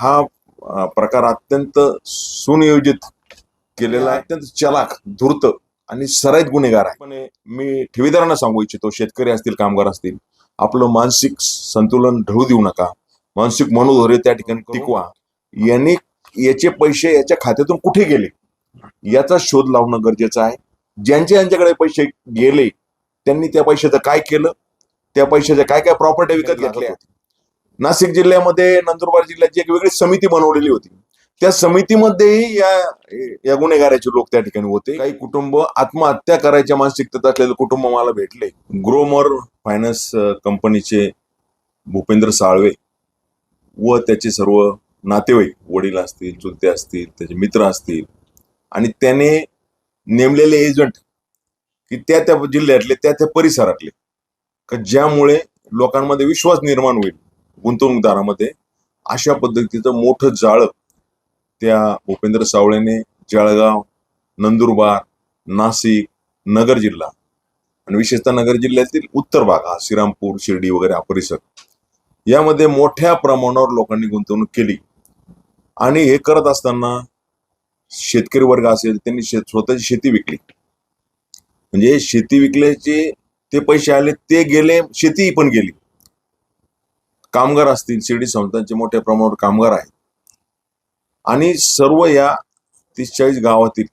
हा प्रकार अत्यंत सुनियोजित केलेला अत्यंत चलाक धूर्त आणि सराईत गुन्हेगार आहे. पण मी ठेवीदारांना सांगू इच्छितो शेतकरी असतील कामगार असतील आपलं मानसिक संतुलन ढळू देऊ नका. मानसिक मनोधैर्य त्या ठिकाणी टिकवा. यांनी याचे पैसे याच्या खात्यातून कुठे गेले? याचा शोध लावणं गरजेचं आहे. ज्यांचे यांच्याकडे पैसे गेले त्यांनी त्या पैशाचं काय केलं? त्या पैशाच्या काय काय प्रॉपर्टी विकत घेतल्या? नाशिक जिल्ह्यामध्ये नंदुरबार जिल्ह्याची एक वेगळी समिती बनवलेली होती. त्या समितीमध्येही या या गुन्हेगाराचे लोक त्या ठिकाणी होते. काही कुटुंब आत्महत्या करायच्या मानसिकतेत असलेले कुटुंब मला भेटले. ग्रोमर फायनान्स कंपनीचे भूपेंद्र साळवे व त्याचे सर्व नातेवाईक वडील असतील चुलते असतील त्याचे मित्र असतील. आणि त्याने नेमलेले एजंट की त्या त्या जिल्ह्यातले त्या त्या परिसरातले. का ज्यामुळे लोकांमध्ये विश्वास निर्माण होईल. गुंतवणूकदारामध्ये अशा पद्धतीचं मोठं जाळं त्या भूपेंद्र सावळेने जळगाव नंदुरबार नाशिक नगर जिल्हा आणि विशेषतः नगर जिल्ह्यातील उत्तर भाग हा श्रीरामपूर शिर्डी वगैरे हा परिसर यामध्ये मोठ्या प्रमाणावर लोकांनी गुंतवणूक केली. आणि हे करत असताना शेतकरी वर्ग असेल त्यांनी शेत स्वतःची शेती विकली. म्हणजे शेती विकल्याचे ते पैसे आले ते गेले शेती पण गेली. कामगार असतील शिर्डी संस्थांचे मोठ्या प्रमाणावर कामगार आहेत. आणि सर्व या तीस चाळीस गावातील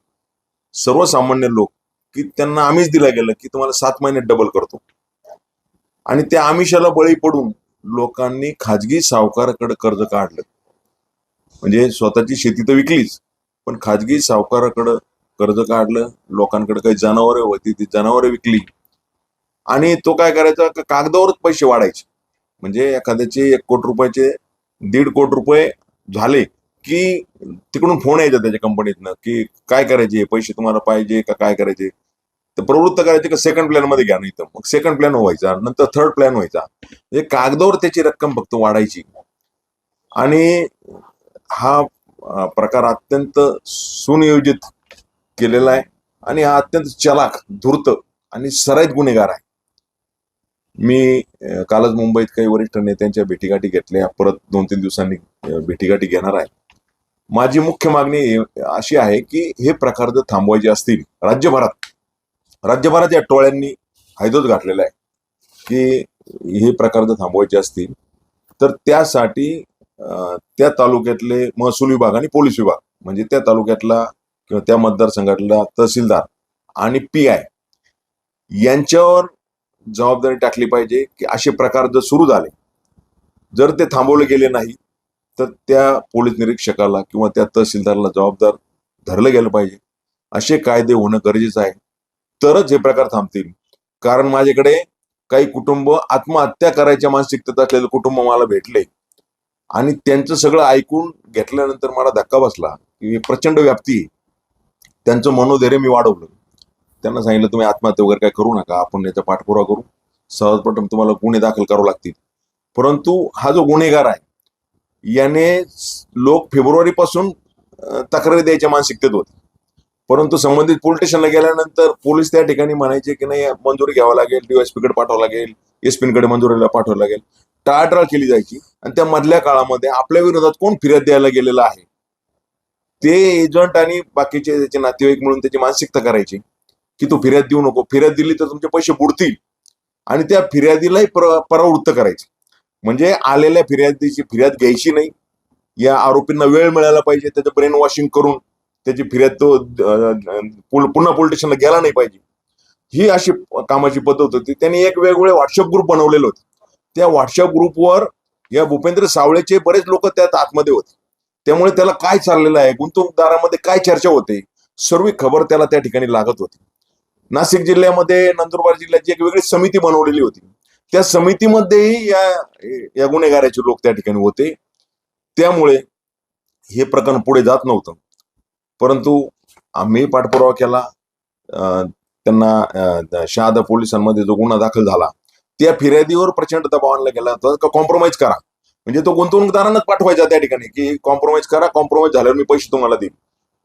सर्वसामान्य लोक की त्यांना आमिष दिला गेलं की तुम्हाला सात महिन्यात डबल करतो. आणि त्या आमिषाला बळी पडून लोकांनी खाजगी सावकाराकडे कर्ज काढलं. म्हणजे स्वतःची शेती तर विकलीच पण खाजगी सावकाराकडं कर्ज काढलं लोकांकडे काही जनावरे होती ती जनावरे विकली. आणि तो काय करायचा? कागदावरच पैसे वाढायचे. म्हणजे एखाद्याचे एक कोटी रुपयाचे दीड कोटी रुपये झाले की तिकडून फोन यायचा त्याच्या कंपनीतनं की काय करायचे? पैसे तुम्हाला पाहिजे का काय करायचे? तर प्रवृत्त करायचे का सेकंड प्लॅनमध्ये घ्या नाही तर मग सेकंड प्लॅन व्हायचा नंतर थर्ड प्लॅन व्हायचा. म्हणजे कागदावर त्याची रक्कम फक्त वाढायची. आणि हा प्रकार अत्यंत सुनियोजित केलेला आहे. आणि हा अत्यंत चलाक धूर्त आणि सराईत गुन्हेगार आहे. मी कालच मुंबईत काही वरिष्ठ नेत्यांच्या भेटीगाठी घेतल्या. परत दोन तीन दिवसांनी भेटीगाठी घेणार आहे. माझी मुख्य मागणी अशी आहे की हे प्रकार जर थांबवायचे असतील राज्यभरात राज्यभरात या टोळ्यांनी हायदोच घातलेला आहे की हे प्रकार जर थांबवायचे असतील तर त्यासाठी त्या तालुक्यातले महसूल विभाग आणि पोलीस विभाग म्हणजे त्या तालुक्यातला किंवा त्या मतदारसंघातला तहसीलदार आणि पी आय यांच्यावर जबाबदारी टाकली पाहिजे की असे प्रकार जर सुरू झाले जर ते थांबवले गेले नाही तर त्या पोलीस निरीक्षकाला किंवा त्या तहसीलदारला जबाबदार धरलं गेलं पाहिजे. असे कायदे होणं गरजेचं आहे. तरच हे प्रकार थांबतील. कारण माझ्याकडे काही कुटुंब आत्महत्या करायच्या मानसिकतेत असलेले कुटुंब मला भेटले. आणि त्यांचं सगळं ऐकून घेतल्यानंतर मला धक्का बसला की प्रचंड व्याप्ती आहे. त्यांचं मनोधैर्य मी वाढवलं. त्यांना सांगितलं तुम्ही आत्महत्या वगैरे काय करू नका आपण याचा पाठपुरावा करू. सहजपणे तुम्हाला गुन्हे दाखल करावे लागतील. परंतु हा जो गुन्हेगार आहे याने लोक फेब्रुवारी पासून तक्रारी द्यायच्या मानसिकतेत होते. परंतु संबंधित पोलीस स्टेशनला गेल्यानंतर पोलीस त्या ठिकाणी म्हणायचे की नाही मंजुरी घ्यावं लागेल डीएसपी कडे पाठवावं लागेल एसपीकडे मंजुरीला पाठवावं लागेल. टाळाटाळ केली जायची. आणि त्या मधल्या काळामध्ये आपल्या विरोधात कोण फिर्याद द्यायला गेलेलं आहे? ते एजंट आणि बाकीचे त्याचे नातेवाईक म्हणून त्याची मानसिकता करायची. की तू फिर्याद देऊ नको. फिर्याद दिली तर तुमचे पैसे बुडतील. आणि त्या फिर्यादीलाही परावृत्त करायचं. म्हणजे आलेल्या फिर्यादीची फिर्याद घ्यायची नाही. या आरोपींना वेळ मिळायला पाहिजे. त्याचं ब्रेन वॉशिंग करून त्याची फिर्याद तो पुन्हा पोलीस स्टेशनला गेला नाही पाहिजे. ही अशी कामाची पद्धत होती. त्यांनी एक वेगवेगळे व्हॉट्सअप ग्रुप बनवलेले होते. त्या व्हॉट्सअप ग्रुपवर या भूपेंद्र सावळेचे बरेच लोक त्यात आतमध्ये होते. त्यामुळे त्याला काय चाललेलं आहे? गुंतवणूकदारामध्ये काय चर्चा होते? सर्व खबर त्याला त्या ठिकाणी लागत होती. नाशिक जिल्ह्यामध्ये नंदुरबार जिल्ह्याची एक वेगळी समिती बनवलेली होती. त्या समितीमध्येही या या गुन्हेगाराचे लोक त्या ठिकाणी होते. त्यामुळे हे प्रकरण पुढे जात नव्हतं. परंतु आम्ही पाठपुरावा केला. अं, त्यांना शहादा पोलिसांमध्ये जो गुन्हा दाखल झाला त्या फिर्यादीवर प्रचंड दबाव आणला गेला होता. कॉम्प्रोमाइज करा. म्हणजे तो गुंतवणूकदारांनाच पाठवायचा त्या ठिकाणी की कॉम्प्रोमाइज करा कॉम्प्रोमाइज झाल्यावर मी पैसे तुम्हाला देईन.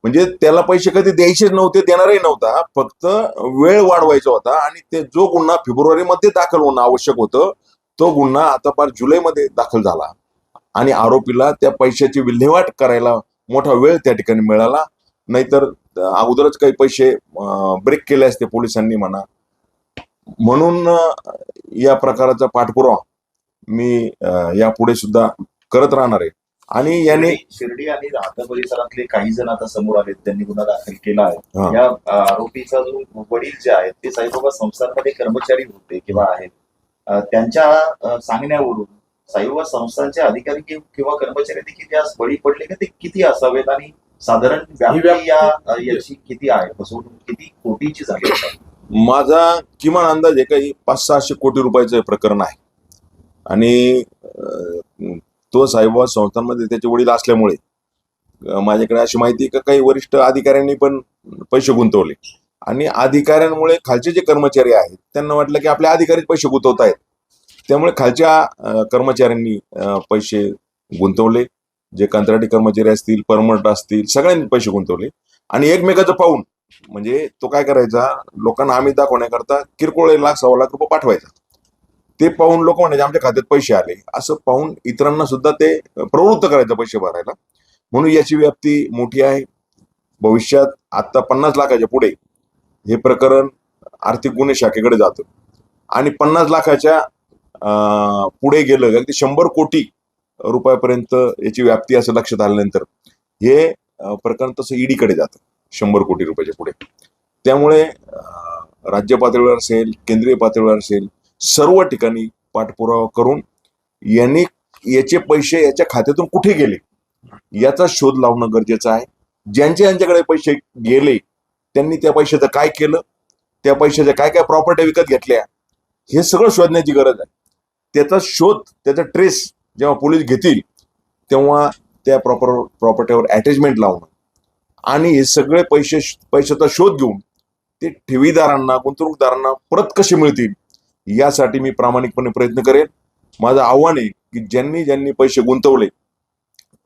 म्हणजे त्याला पैसे कधी द्यायचे नव्हते देणारही नव्हता. फक्त वेळ वाढवायचा होता आणि ते जो गुन्हा फेब्रुवारी मध्ये दाखल होणं आवश्यक होतं तो गुन्हा आता फार जुलैमध्ये दाखल झाला. आणि आरोपीला त्या पैशाची विल्हेवाट करायला मोठा वेळ त्या ठिकाणी मिळाला. नाहीतर अगोदरच काही पैसे ब्रेक केले असते पोलिसांनी म्हणा. म्हणून या प्रकाराचा पाठपुरावा मी यापुढे सुद्धा करत राहणार आहे. आणि याने शिर्डी- आणि राहता परिसरातले काही जण आता समोर आलेत त्यांनी गुन्हा दाखल केला आहे. हा. या आरोपीचा जो वडील जे आहेत ते साईबाबा संस्थांमध्ये कर्मचारी होते किंवा आहेत. त्यांच्या सांगण्यावरून साईबाबा संस्थांचे अधिकारी कि- किंवा कर्मचारी देखील त्यास बळी पडले का? ते किती असावेत? आणि साधारण या याची किती आहे? फसवणूक किती कोटीची झाली? माझा किमान अंदाज आहे काही पाच सहाशे कोटी रुपयाचं हे प्रकरण आहे. आणि तो साईबाबा संस्थांमध्ये त्याचे वडील असल्यामुळे माझ्याकडे अशी माहिती का काही वरिष्ठ अधिकाऱ्यांनी पण पैसे गुंतवले. आणि अधिकाऱ्यांमुळे खालचे जे कर्मचारी आहेत त्यांना वाटलं की आपले अधिकारीच पैसे गुंतवत आहेत. त्यामुळे खालच्या कर्मचाऱ्यांनी पैसे गुंतवले. जे कंत्राटी कर्मचारी असतील परमनंट असतील सगळ्यांनी पैसे गुंतवले. आणि एकमेकाचं पाहून म्हणजे तो काय करायचा लोकांना आम्ही दाखवण्याकरता किरकोळ लाख सव्वा लाख रुपये पाठवायचा. ते पाहून लोक म्हणायचे आमच्या खात्यात पैसे आले. असं पाहून इतरांना सुद्धा ते प्रवृत्त करायचं पैसे भरायला. म्हणून याची व्याप्ती मोठी आहे. भविष्यात आता पन्नास लाखाच्या पुढे हे प्रकरण आर्थिक गुन्हे शाखेकडे जातं. आणि पन्नास लाखाच्या पुढे गेलं अगदी शंभर कोटी रुपयापर्यंत याची व्याप्ती असं लक्षात आल्यानंतर हे प्रकरण तसं ईडीकडे जातं शंभर कोटी रुपयाच्या पुढे. त्यामुळे राज्य पातळीवर असेल केंद्रीय पातळीवर असेल सर्व ठिकाणी पाठपुरावा करून यांनी याचे पैसे याच्या खात्यातून कुठे गेले? याचा शोध लावणं गरजेचं आहे. ज्यांचे यांच्याकडे पैसे गेले त्यांनी त्या पैशाचं काय केलं? त्या पैशाच्या काय काय प्रॉपर्टी विकत घेतल्या? हे सगळं शोधण्याची गरज आहे. त्याचा शोध त्याचा ट्रेस जेव्हा पोलीस घेतील तेव्हा त्या प्रॉपर प्रॉपर्टीवर अटॅचमेंट लावणं आणि हे सगळे पैसे पैशाचा शोध घेऊन ते ठेवीदारांना गुंतवणूकदारांना परत कसे मिळतील? यासाठी मी प्रामाणिकपणे प्रयत्न करेन. माझं आव्हान आहे की ज्यांनी ज्यांनी पैसे गुंतवले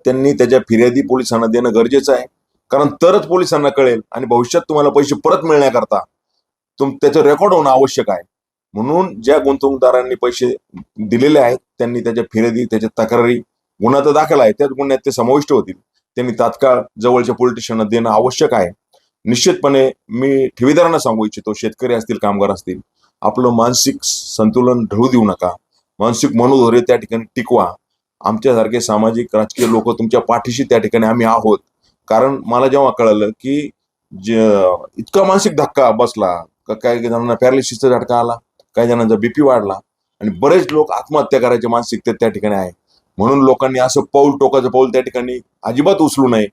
त्यांनी त्याच्या फिर्यादी पोलिसांना देणं गरजेचं आहे. कारण तरच पोलिसांना कळेल आणि भविष्यात तुम्हाला पैसे परत मिळण्याकरता तुम त्याचं रेकॉर्ड होणं आवश्यक आहे. म्हणून ज्या गुंतवणूकदारांनी पैसे दिलेले आहेत त्यांनी त्याच्या फिर्यादी त्याच्या तक्रारी गुन्हा तर दाखल आहे त्याच गुन्ह्यात ते समाविष्ट होतील. त्यांनी तात्काळ जवळच्या पोलिटिशियनना देणं आवश्यक आहे. निश्चितपणे मी ठेवीदारांना सांगू इच्छितो शेतकरी असतील कामगार असतील आपलं मानसिक संतुलन ढळू देऊ नका. मानसिक मनोधैर्य त्या ठिकाणी टिकवा. आमच्यासारखे सामाजिक राजकीय लोक तुमच्या पाठीशी त्या ठिकाणी आम्ही आहोत. कारण मला जेव्हा कळलं की जे इतका मानसिक धक्का बसला. का काही जणांना पॅरालिसिसचा झटका आला काही जणांचा बीपी वाढला आणि बरेच लोक आत्महत्या करायचे मानसिक त्या ठिकाणी आहे. म्हणून लोकांनी असं पाऊल टोकाचं पाऊल त्या ठिकाणी अजिबात उचलू नये.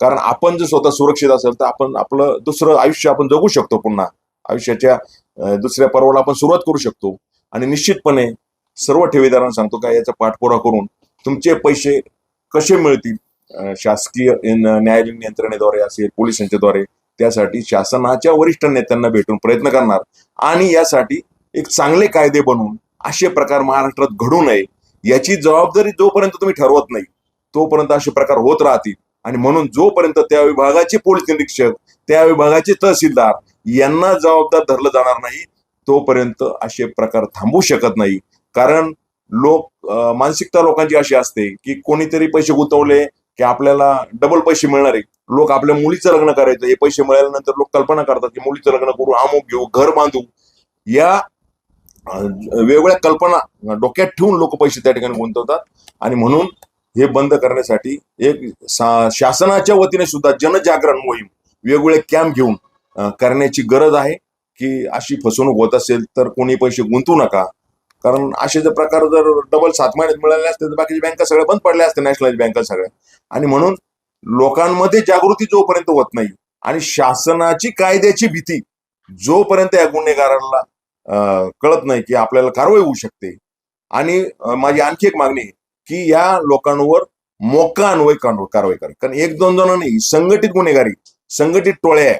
कारण आपण जर स्वतः सुरक्षित असेल तर आपण आपलं दुसरं आयुष्य आपण जगू शकतो पुन्हा. आयुष्याच्या दुसऱ्या पर्वाला आपण सुरुवात करू शकतो. आणि निश्चितपणे सर्व ठेवीदारांना सांगतो का याचा पाठपुरा करून तुमचे पैसे कसे मिळतील? शासकीय न्यायालयीन यंत्रणेद्वारे असेल पोलिसांच्या द्वारे त्यासाठी शासनाच्या वरिष्ठ नेत्यांना भेटून प्रयत्न करणार. आणि यासाठी एक चांगले कायदे बनवून असे प्रकार महाराष्ट्रात घडू नये याची जबाबदारी जोपर्यंत तुम्ही ठरवत नाही तोपर्यंत असे प्रकार होत राहतील. आणि म्हणून जोपर्यंत त्या विभागाचे पोलीस निरीक्षक त्या विभागाचे तहसीलदार यांना जबाबदार धरलं जाणार नाही तोपर्यंत असे प्रकार थांबू शकत नाही. कारण लोक मानसिकता लोकांची अशी असते की कोणीतरी पैसे गुंतवले की आपल्याला डबल पैसे मिळणार आहे. लोक आपल्या मुलीचं लग्न करायचं हे पैसे मिळाल्यानंतर लोक कल्पना करतात की मुलीचं लग्न करू अमुक घेऊ घर बांधू. या वेगवेगळ्या कल्पना डोक्यात ठेवून लोक पैसे त्या ठिकाणी गुंतवतात. आणि म्हणून हे बंद करण्यासाठी एक शासनाच्या वतीने सुद्धा जनजागरण मोहीम वेगवेगळे कॅम्प घेऊन करण्याची गरज आहे की अशी फसवणूक होत असेल तर कोणी पैसे गुंतवू नका. कारण असे जर प्रकार जर डबल सात महिन्यात मिळाले असते तर बाकीच्या बँका सगळ्या बंद पडल्या असते नॅशनलाइज बँका सगळ्या आणि म्हणून लोकांमध्ये जागृती जोपर्यंत होत नाही आणि शासनाची कायद्याची भीती जोपर्यंत या गुन्हेगारांना कळत नाही की आपल्याला कारवाई होऊ शकते. आणि माझी आणखी एक मागणी आहे की या लोकांवर मोका अन्वय कारवाई करा. कारण एक दोन जण नाही संघटित गुन्हेगारी संघटित टोळ्या आहे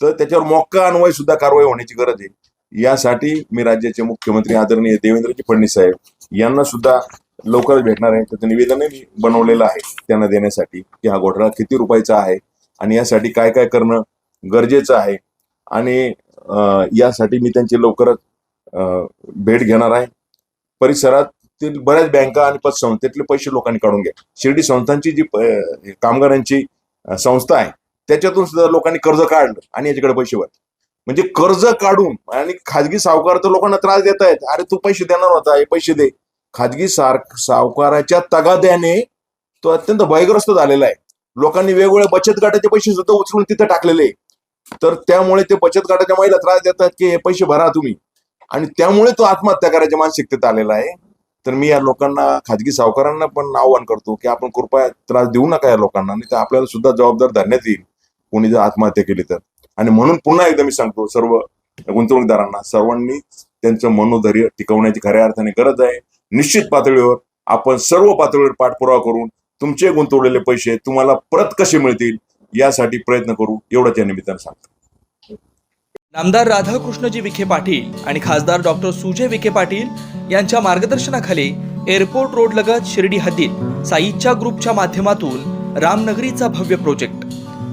तर त्याच्यावर मोक्का अन्वय सुद्धा कारवाई होण्याची गरज आहे. यासाठी मी राज्याचे मुख्यमंत्री आदरणीय देवेंद्रजी फडणवीस साहेब यांना सुद्धा लवकरच भेटणार आहे. त्याचं निवेदनही मी बनवलेलं आहे त्यांना देण्यासाठी की हा घोटाळा किती रुपयाचा आहे आणि यासाठी काय काय करणं गरजेचं आहे. आणि यासाठी मी त्यांची लवकरच भेट घेणार आहे. परिसरात ते बऱ्याच बँका आणि पतसंस्थेतले पैसे लोकांनी काढून घ्या. शिर्डी संस्थांची जी कामगारांची संस्था आहे त्याच्यातून सुद्धा लोकांनी कर्ज काढलं आणि याच्याकडे पैसे वाटले म्हणजे कर्ज काढून आणि खाजगी सावकार तर लोकांना त्रास देत आहेत. अरे तू पैसे देणार होता हे पैसे दे. खाजगी सार सावकाराच्या तगाद्याने तो अत्यंत भयग्रस्त झालेला आहे. लोकांनी वेगवेगळ्या बचत गटाचे पैसे सुद्धा उचलून तिथे टाकलेले तर त्यामुळे ते बचत गटाच्या महिला त्रास देतात की हे पैसे भरा तुम्ही. आणि त्यामुळे तो आत्महत्या करायच्या मानसिकतेत आलेला आहे. तर मी या लोकांना खाजगी सावकारांना पण आव्हान करतो की आपण कृपया त्रास देऊ नका या लोकांना नाही तर आपल्याला सुद्धा जबाबदार धरण्यात येईल. कोणी जर आत्महत्या केली तर. आणि म्हणून पुन्हा एकदा मी सांगतो सर्व गुंतवणूकदारांना सर्वांनी त्यांचं मनोधैर्य टिकवण्याची खऱ्या अर्थाने गरज आहे. निश्चित पातळीवर आपण सर्व पातळीवर पाठपुरावा करून तुमचे गुंतवलेले पैसे तुम्हाला परत कसे मिळतील यासाठी प्रयत्न करू एवढंच या निमित्तानं सांगतो. नामदार राधाकृष्णजी विखे पाटील आणि खासदार डॉक्टर सुजय विखे पाटील यांच्या मार्गदर्शनाखाली एअरपोर्ट रोड लगत शिर्डी हद्दीत साईच्या ग्रुपच्या माध्यमातून रामनगरीचा भव्य प्रोजेक्ट.